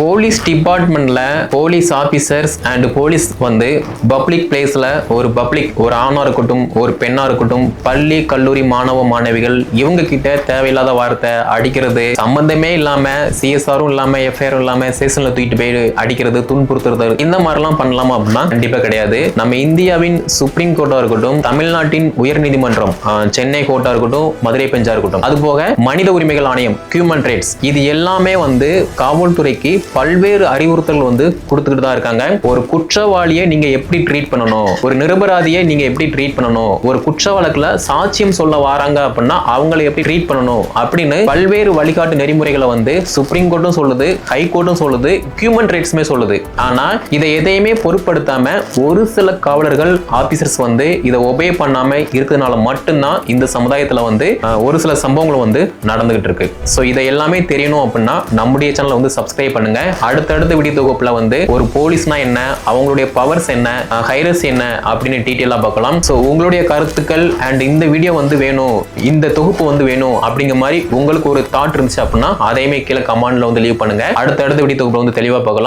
Police டிபார்ட்மெண்ட்ல police officers and police வந்து public பிளேஸ்ல ஒரு பப்ளிக் ஒரு ஆணா இருக்கட்டும் ஒரு பெண்ணா இருக்கட்டும் பள்ளி கல்லூரி மாணவ மாணவிகள் இவங்க கிட்ட தேவையில்லாத வார்த்தை அடிக்கிறது சம்பந்தமே இல்லாம சிஎஸ்ஆரும் இல்லாம எஃப்ஐஆரும் இல்லாம ஸ்டேஷன்ல தூக்கிட்டு போய் அடிக்கிறது துன்புறுத்துறது இந்த மாதிரிலாம் பண்ணலாமா அப்படின்னா கண்டிப்பா கிடையாது. நம்ம இந்தியாவின் சுப்ரீம் கோர்ட்டா இருக்கட்டும் தமிழ்நாட்டின் உயர்நீதிமன்றம் சென்னை கோர்ட்டா இருக்கட்டும் மதுரை பெஞ்சா இருக்கட்டும். அது போக மனித உரிமைகள் ஆணையம் ஹியூமன் ரைட்ஸ் இது எல்லாமே வந்து காவல்துறைக்கு பல்வேறு அறிவுறுத்தல் வந்து கொடுத்துக்கிட்டு தான் இருக்காங்க. ஒரு குற்றவாளியை நீங்க எப்படி ட்ரீட் பண்ணணும்? ஒரு நிரபராதியை நீங்க எப்படி ட்ரீட் பண்ணணும்? ஒரு குற்ற வழக்குல சாட்சியம் சொல்ல வராங்க அப்படின்னா அவங்களை எப்படி ட்ரீட் பண்ணணும்? அப்படின்னு பல்வேறு வழிகாட்டு நெறிமுறைகளை வந்து சுப்ரீம் கோர்ட்டும் சொல்லுது ஹை கோர்ட்டும் சொல்லுது ஹியூமன் ரைட்ஸுமே சொல்லுது. ஆனா இதை எதையுமே பொருட்படுத்தாம ஒரு சில காவலர்கள் ஆபீசர்ஸ் வந்து இதை ஒபே பண்ணாம இருக்கிறதுனால மட்டும்தான் இந்த சமுதாயத்துல வந்து ஒரு சில சம்பவங்கள் வந்து நடந்துகிட்டு இருக்கு. ஸோ இதை எல்லாமே தெரியணும் அப்படின்னா நம்முடைய சேனலை வந்து சப்ஸ்கிரைப் பண்ணுங்க. அடுத்தடுத்த வீடியோ தொகுப்புல வந்து ஒரு போலீஸ்னா என்ன அவங்களுடைய பவர்ஸ் என்ன ஹைரஸ் என்ன அப்படின்னு டீட்டெயிலாக பார்க்கலாம். ஸோ உங்களுடைய கருத்துக்கள் அண்ட் இந்த வீடியோ வந்து வேணும் இந்த தொகுப்பு வந்து வேணும் அப்படிங்கிற மாதிரி உங்களுக்கு ஒரு தாட் இருந்துச்சு அப்படின்னா அதையுமே கீழே கமெண்ட்ல வந்து லீவ் பண்ணுங்க. அடுத்தடுத்த வீடியோ தொகுப்புல வந்து தெளிவாக பார்க்கலாம்.